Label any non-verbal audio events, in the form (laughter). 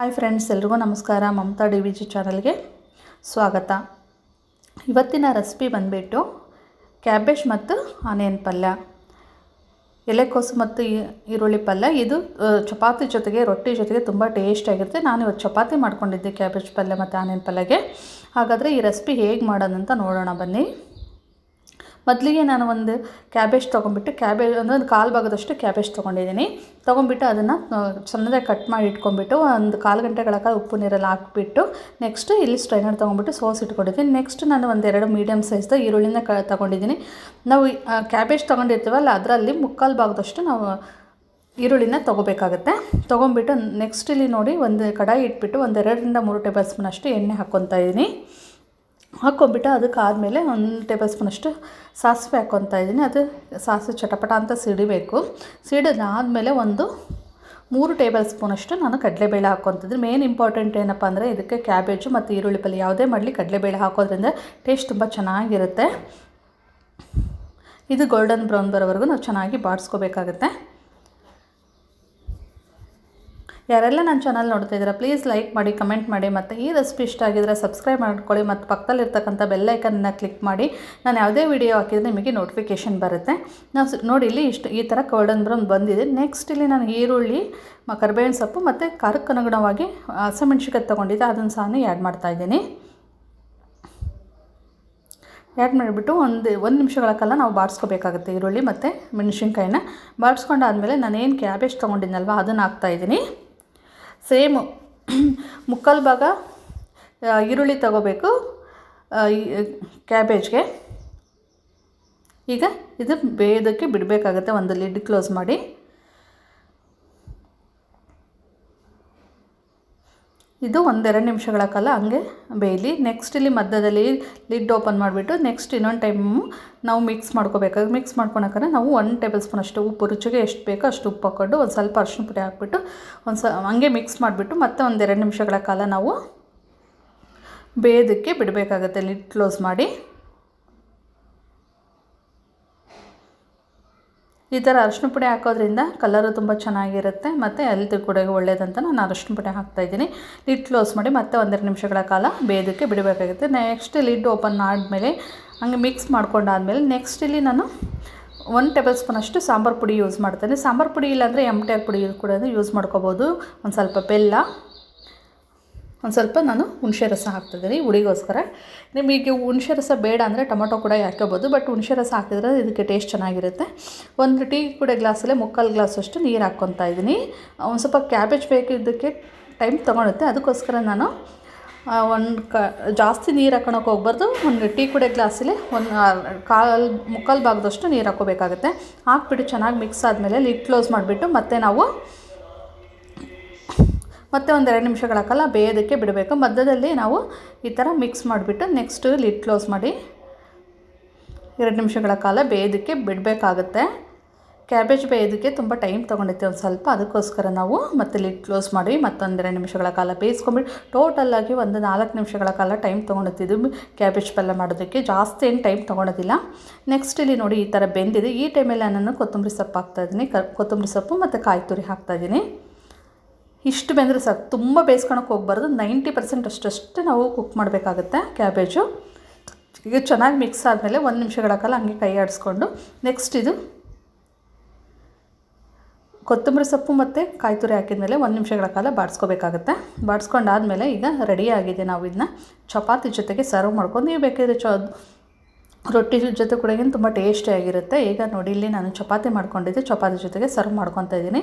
Hi friends, ಎಲ್ರಿಗೂ ನಮಸ್ಕಾರ. Mamata D V G ಚಾನಲ್ಗೆ ಸ್ವಾಗತ. ಇವತ್ತಿನ ರೆಸಿಪಿ ಬಂದುಬಿಟ್ಟು ಕ್ಯಾಬೇಜ್ ಮತ್ತು ಆನಿಯನ್ ಪಲ್ಯ, ಎಲೆಕೋಸು ಮತ್ತು ಈರುಳ್ಳಿ ಪಲ್ಯ. ಇದು ಚಪಾತಿ ಜೊತೆಗೆ, ರೊಟ್ಟಿ ಜೊತೆಗೆ ತುಂಬ ಟೇಸ್ಟಾಗಿರುತ್ತೆ ನಾನು ಇವತ್ತು ಚಪಾತಿ ಮಾಡ್ಕೊಂಡಿದ್ದೆ ಕ್ಯಾಬೇಜ್ ಪಲ್ಯ ಮತ್ತು ಆನಿಯನ್ ಪಲ್ಯಗೆ. ಹಾಗಾದರೆ ಈ ರೆಸಿಪಿ ಹೇಗೆ ಮಾಡೋದಂತ ನೋಡೋಣ ಬನ್ನಿ. ಮೊದಲಿಗೆ ನಾನು ಒಂದು ಕ್ಯಾಬೇಜ್ ತೊಗೊಂಬಿಟ್ಟು ಕ್ಯಾಬೇಜ್ ಅಂದರೆ ಒಂದು ಕಾಲು ಭಾಗದಷ್ಟು ಕ್ಯಾಬೇಜ್ ತೊಗೊಂಡಿದ್ದೀನಿ. ತೊಗೊಂಬಿಟ್ಟು ಅದನ್ನು ಸಣ್ಣದಾಗಿ ಕಟ್ ಮಾಡಿ ಇಟ್ಕೊಂಡ್ಬಿಟ್ಟು ಒಂದು ಕಾಲು ಗಂಟೆಗಳ ಕಾಲ ಉಪ್ಪು ನೀರಲ್ಲಿ ಹಾಕ್ಬಿಟ್ಟು ನೆಕ್ಸ್ಟ್ ಇಲ್ಲಿ ಸ್ಟ್ರೈನರ್ ತೊಗೊಂಬಿಟ್ಟು ಸೋಸ್ ಇಟ್ಕೊಂಡಿದ್ದೀನಿ. ನೆಕ್ಸ್ಟ್ ನಾನು ಒಂದೆರಡು ಮೀಡಿಯಮ್ ಸೈಜ್ದ ಈರುಳ್ಳಿನ ಕ, ತೊಗೊಂಡಿದ್ದೀನಿ. ನಾವು ಕ್ಯಾಬೇಜ್ ತೊಗೊಂಡಿರ್ತೀವಲ್ಲ, ಅದರಲ್ಲಿ ಮುಕ್ಕಾಲು ಭಾಗದಷ್ಟು ನಾವು ಈರುಳ್ಳಿನ ತೊಗೋಬೇಕಾಗತ್ತೆ. ತೊಗೊಂಬಿಟ್ಟು ನೆಕ್ಸ್ಟ್ ಇಲ್ಲಿ ನೋಡಿ ಒಂದು ಕಡಾಯಿ ಇಟ್ಬಿಟ್ಟು ಒಂದೆರಡರಿಂದ ಮೂರು ಟೇಬಲ್ ಸ್ಪೂನಷ್ಟು ಎಣ್ಣೆ ಹಾಕ್ಕೊತಾ ಇದ್ದೀನಿ ಹಾಕ್ಕೊಂಬಿಟ್ಟು ಅದಕ್ಕಾದಮೇಲೆ ಒಂದು ಟೇಬಲ್ ಸ್ಪೂನಷ್ಟು ಸಾಸಿವೆ ಹಾಕ್ಕೊತಾ ಇದ್ದೀನಿ. ಅದು ಸಾಸಿವೆ ಚಟಪಟ ಅಂತ ಸಿಡಿಬೇಕು. ಸಿಡಿದಾದಮೇಲೆ ಒಂದು ಮೂರು ಟೇಬಲ್ ಸ್ಪೂನಷ್ಟು ನಾನು ಕಡಲೆಬೇಳೆ ಹಾಕ್ಕೊತಿದ್ದೀನಿ. ಮೇನ್ ಇಂಪಾರ್ಟೆಂಟ್ ಏನಪ್ಪ ಅಂದರೆ ಇದಕ್ಕೆ ಕ್ಯಾಬೇಜು ಮತ್ತು ಈರುಳ್ಳಿ ಪಲ್ಯ ಯಾವುದೇ ಮಾಡಲಿ ಕಡಲೆಬೇಳೆ ಹಾಕೋದ್ರಿಂದ ಟೇಸ್ಟ್ ತುಂಬ ಚೆನ್ನಾಗಿರುತ್ತೆ. ಇದು ಗೋಲ್ಡನ್ ಬ್ರೌನ್ ಬರೋವರೆಗೂ ನಾವು ಚೆನ್ನಾಗಿ ಬಾಡಿಸ್ಕೋಬೇಕಾಗತ್ತೆ. ಯಾರೆಲ್ಲ ನನ್ನ ಚಾನಲ್ ನೋಡ್ತಾ ಇದ್ದೀರಾ ಪ್ಲೀಸ್ ಲೈಕ್ ಮಾಡಿ ಕಮೆಂಟ್ ಮಾಡಿ, ಮತ್ತು ಈ ರೆಸಿಪಿ ಇಷ್ಟ ಆಗಿದ್ರೆ ಸಬ್ಸ್ಕ್ರೈಬ್ ಮಾಡ್ಕೊಳ್ಳಿ, ಮತ್ತು ಪಕ್ಕದಲ್ಲಿರ್ತಕ್ಕಂಥ ಬೆಲ್ಲೈಕನ್ನ ಕ್ಲಿಕ್ ಮಾಡಿ, ನಾನು ಯಾವುದೇ ವಿಡಿಯೋ ಹಾಕಿದರೆ ನಿಮಗೆ ನೋಟಿಫಿಕೇಷನ್ ಬರುತ್ತೆ. ನಾವು ನೋಡಿ, ಇಲ್ಲಿ ಇಷ್ಟು ಈ ಥರ ಕೋಲ್ಡನ್ ಬ್ರೌನ್ ಬಂದಿದೆ. ನೆಕ್ಸ್ಟ್ ಇಲ್ಲಿ ನಾನು ಈರುಳ್ಳಿ ಕರ್ಬೇವಿನ ಸೊಪ್ಪು, ಮತ್ತು ಖಾರಕ್ಕೆ ಅನುಗುಣವಾಗಿ ಹಸಿಮೆಣ್ಸಿಕಾಯಿ ತೊಗೊಂಡಿದ್ದೆ. ಅದನ್ನು ಸಹ ಆ್ಯಡ್ ಮಾಡ್ತಾಯಿದ್ದೀನಿ ಆ್ಯಡ್ ಮಾಡಿಬಿಟ್ಟು ಒಂದು ಒಂದು ನಿಮಿಷಗಳ ಕಾಲ ನಾವು ಬಾಡಿಸ್ಕೋಬೇಕಾಗುತ್ತೆ ಈರುಳ್ಳಿ ಮತ್ತು ಮೆಣಸಿನ್ಕಾಯಿನ. ನಾನು ನಾನೇನು ಕ್ಯಾಬೇಜ್ ತೊಗೊಂಡಿದ್ನಲ್ವ, ಅದನ್ನು ಹಾಕ್ತಾಯಿದ್ದೀನಿ ಸೇಮು (clears throat) ಮುಕ್ಕಾಲು ಭಾಗ ಈರುಳ್ಳಿ ತಗೋಬೇಕು ಕ್ಯಾಬೇಜ್ಗೆ. ಈಗ ಇದು ಬೇಯೋದಕ್ಕೆ ಬಿಡಬೇಕಾಗತ್ತೆ ಒಂದು ಲಿಡ್ ಕ್ಲೋಸ್ ಮಾಡಿ. ಇದು ಒಂದೆರಡು ನಿಮಿಷಗಳ ಕಾಲ ಹಂಗೆ ಬೇಯಲಿ. ನೆಕ್ಸ್ಟ್ ಇಲ್ಲಿ ಮಧ್ಯದಲ್ಲಿ ಲಿಡ್ ಓಪನ್ ಮಾಡಿಬಿಟ್ಟು ನೆಕ್ಸ್ಟ್ ಇನ್ನೊಂದು ಟೈಮು ನಾವು ಮಿಕ್ಸ್ ಮಾಡ್ಕೋಬೇಕಾದ್ರೆ ಮಿಕ್ಸ್ ಮಾಡ್ಕೊಳಕ್ಕೆ ನಾವು ಒನ್ ಟೇಬಲ್ ಸ್ಪೂನ್ ಅಷ್ಟು ಉಪ್ಪು, ರುಚಿಗೆ ಎಷ್ಟು ಬೇಕೋ ಅಷ್ಟು ಉಪ್ಪು ಹಾಕೊಂಡು ಒಂದು ಸ್ವಲ್ಪ ಅರಿಶಿನ ಪುಡಿ ಹಾಕ್ಬಿಟ್ಟು ಒಂದು ಸ ಹಂಗೆ ಮಿಕ್ಸ್ ಮಾಡಿಬಿಟ್ಟು ಮತ್ತೆ ಒಂದೆರಡು ನಿಮಿಷಗಳ ಕಾಲ ನಾವು ಬೇಯೋದಕ್ಕೆ ಬಿಡಬೇಕಾಗತ್ತೆ. ಲಿಡ್ ಕ್ಲೋಸ್ ಮಾಡಿ. ಈ ಥರ ಅರಿಶಿನ ಪುಡಿ ಹಾಕೋದ್ರಿಂದ ಕಲರು ತುಂಬ ಚೆನ್ನಾಗಿರುತ್ತೆ ಮತ್ತು ಹೆಲ್ತ್ ಕೂಡ ಒಳ್ಳೇದಂತ ನಾನು ಅರಿಶಿನ ಪುಡಿ ಹಾಕ್ತಾಯಿದ್ದೀನಿ ಲಿಡ್ ಕ್ಲೋಸ್ ಮಾಡಿ ಮತ್ತೆ ಒಂದೆರಡು ನಿಮಿಷಗಳ ಕಾಲ ಬೇಯೋದಕ್ಕೆ ಬಿಡಬೇಕಾಗುತ್ತೆ. ನೆಕ್ಸ್ಟ್ ಲಿಡ್ ಓಪನ್ ಆದಮೇಲೆ ಹಂಗೆ ಮಿಕ್ಸ್ ಮಾಡ್ಕೊಂಡಾದ್ಮೇಲೆ ನೆಕ್ಸ್ಟ್ ಇಲ್ಲಿ ನಾನು ಒಂದು ಟೇಬಲ್ ಸ್ಪೂನಷ್ಟು ಸಾಂಬಾರು ಪುಡಿ ಯೂಸ್ ಮಾಡ್ತೇನೆ. ಸಾಂಬಾರು ಪುಡಿ ಇಲ್ಲಾಂದರೆ ಎಂ ಟಿ ಆರ್ ಪುಡಿ ಕೂಡ ಯೂಸ್ ಮಾಡ್ಕೋಬೋದು. ಒಂದು ಸ್ವಲ್ಪ ಬೆಲ್ಲ ಒಂದು ಸ್ವಲ್ಪ ನಾನು ಹುಣಸೆ ರಸ ಹಾಕ್ತಿದ್ದೀನಿ ಹುಳಿಗೋಸ್ಕರ. ನಿಮಗೆ ಹುಣಸೆ ರಸ ಬೇಡ ಅಂದರೆ ಟೊಮೊಟೊ ಕೂಡ ಹಾಕ್ಕೋಬೋದು ಬಟ್ ಹುಣಸೆ ರಸ ಹಾಕಿದ್ರೆ ಇದಕ್ಕೆ ಟೇಸ್ಟ್ ಚೆನ್ನಾಗಿರುತ್ತೆ. ಒಂದು ಟೀ ಕುಡೆ ಗ್ಲಾಸಲ್ಲೇ, ಮುಕ್ಕಾಲು ಗ್ಲಾಸಷ್ಟು ನೀರು ಹಾಕ್ಕೊತಾ ಇದ್ದೀನಿ. ಒಂದು ಸ್ವಲ್ಪ ಕ್ಯಾಬೇಜ್ ಬೇಕಿದ್ದಕ್ಕೆ ಟೈಮ್ ತೊಗೊಳುತ್ತೆ. ಅದಕ್ಕೋಸ್ಕರ ನಾನು ಒಂದು ಕ, ಜಾಸ್ತಿ ನೀರು ಹಾಕೊಳಕ್ಕೆ ಹೋಗ್ಬಾರ್ದು. ಒಂದು ಟೀ ಕುಡೆ ಗ್ಲಾಸಲ್ಲಿ, ಒಂದು ಕಾಲು, ಮುಕ್ಕಾಲು ಭಾಗದಷ್ಟು ನೀರು ಹಾಕ್ಕೋಬೇಕಾಗುತ್ತೆ. ಹಾಕ್ಬಿಟ್ಟು ಚೆನ್ನಾಗಿ ಮಿಕ್ಸ್ ಆದಮೇಲೆ ಲಿಡ್ ಕ್ಲೋಸ್ ಮಾಡಿಬಿಟ್ಟು ಮತ್ತೆ ನಾವು ಮತ್ತೆ ಒಂದೆರಡು ನಿಮಿಷಗಳ ಕಾಲ ಬೇಯೋದಕ್ಕೆ ಬಿಡಬೇಕು. ಮಧ್ಯದಲ್ಲಿ ನಾವು ಈ ಥರ ಮಿಕ್ಸ್ ಮಾಡಿಬಿಟ್ಟು ನೆಕ್ಸ್ಟು ಲಿಡ್ ಕ್ಲೋಸ್ ಮಾಡಿ ಎರಡು ನಿಮಿಷಗಳ ಕಾಲ ಬೇಯೋದಕ್ಕೆ ಬಿಡಬೇಕಾಗುತ್ತೆ. ಕ್ಯಾಬೇಜ್ ಬೇಯೋದಕ್ಕೆ ತುಂಬ ಟೈಮ್ ತೊಗೊಂಡಿತ್ತು ಒಂದು ಸ್ವಲ್ಪ. ಅದಕ್ಕೋಸ್ಕರ ನಾವು ಮತ್ತೆ ಲಿಡ್ ಕ್ಲೋಸ್ ಮಾಡಿ ಮತ್ತೊಂದೆರಡು ನಿಮಿಷಗಳ ಕಾಲ ಬೇಯಿಸ್ಕೊಂಬಿಟ್ಟು ಟೋಟಲಾಗಿ ಒಂದು ನಾಲ್ಕು ನಿಮಿಷಗಳ ಕಾಲ ಟೈಮ್ ತೊಗೊಂಡಿದ್ದು ಕ್ಯಾಬೇಜ್ ಪಲ್ಯ ಮಾಡೋದಕ್ಕೆ ಜಾಸ್ತಿ ಏನು ಟೈಮ್ ತೊಗೊಳೋದಿಲ್ಲ ನೆಕ್ಸ್ಟ್ ಇಲ್ಲಿ ನೋಡಿ ಈ ಥರ ಬೆಂದಿದೆ. ಈ ಟೈಮಲ್ಲಿ ನಾನು ಕೊತ್ತಂಬರಿ ಸೊಪ್ಪು ಹಾಕ್ತಾಯಿದ್ದೀನಿ ಕ ಕೊತ್ತಂಬರಿ ಸೊಪ್ಪು ಮತ್ತು ಕಾಯಿ ತುರಿ ಹಾಕ್ತಾಯಿದ್ದೀನಿ ಇಷ್ಟು ಬೆಂದರೆ ಸಾಕು. ತುಂಬ ಬೇಯಿಸ್ಕೊಳಕ್ಕೆ ಹೋಗ್ಬಾರ್ದು. ನೈಂಟಿ ಪರ್ಸೆಂಟ್ ಅಷ್ಟಷ್ಟೇ ನಾವು ಕುಕ್ ಮಾಡಬೇಕಾಗುತ್ತೆ ಕ್ಯಾಬೇಜು. ಈಗ ಚೆನ್ನಾಗಿ ಮಿಕ್ಸ್ ಆದಮೇಲೆ ಒಂದು ನಿಮಿಷಗಳ ಕಾಲ ಹಂಗೆ ಕೈ ಆಡಿಸ್ಕೊಂಡು ನೆಕ್ಸ್ಟ್ ಇದು ಕೊತ್ತಂಬರಿ ಸೊಪ್ಪು ಮತ್ತು ಕಾಯಿ ತುರಿ ಹಾಕಿದ್ಮೇಲೆ ಒಂದು ನಿಮಿಷಗಳ ಕಾಲ ಬಾಡಿಸ್ಕೋಬೇಕಾಗತ್ತೆ. ಬಾಡಿಸ್ಕೊಂಡಾದ್ಮೇಲೆ ಈಗ ರೆಡಿ ಆಗಿದೆ ನಾವು ಇದನ್ನ ಚಪಾತಿ ಜೊತೆಗೆ ಸರ್ವ್ ಮಾಡ್ಕೊಂಡು ನೀವು ಬೇಕಿದ್ರೆ ಚ ರೊಟ್ಟಿ ಜೊತೆ ಕೂಡ ತುಂಬ ಟೇಸ್ಟಿಯಾಗಿರುತ್ತೆ ಈಗ ನೋಡಿ, ಇಲ್ಲಿ ನಾನು ಚಪಾತಿ ಮಾಡ್ಕೊಂಡಿದ್ದೆ. ಚಪಾತಿ ಜೊತೆಗೆ ಸರ್ವ್ ಮಾಡ್ಕೊತಾ ಇದ್ದೀನಿ.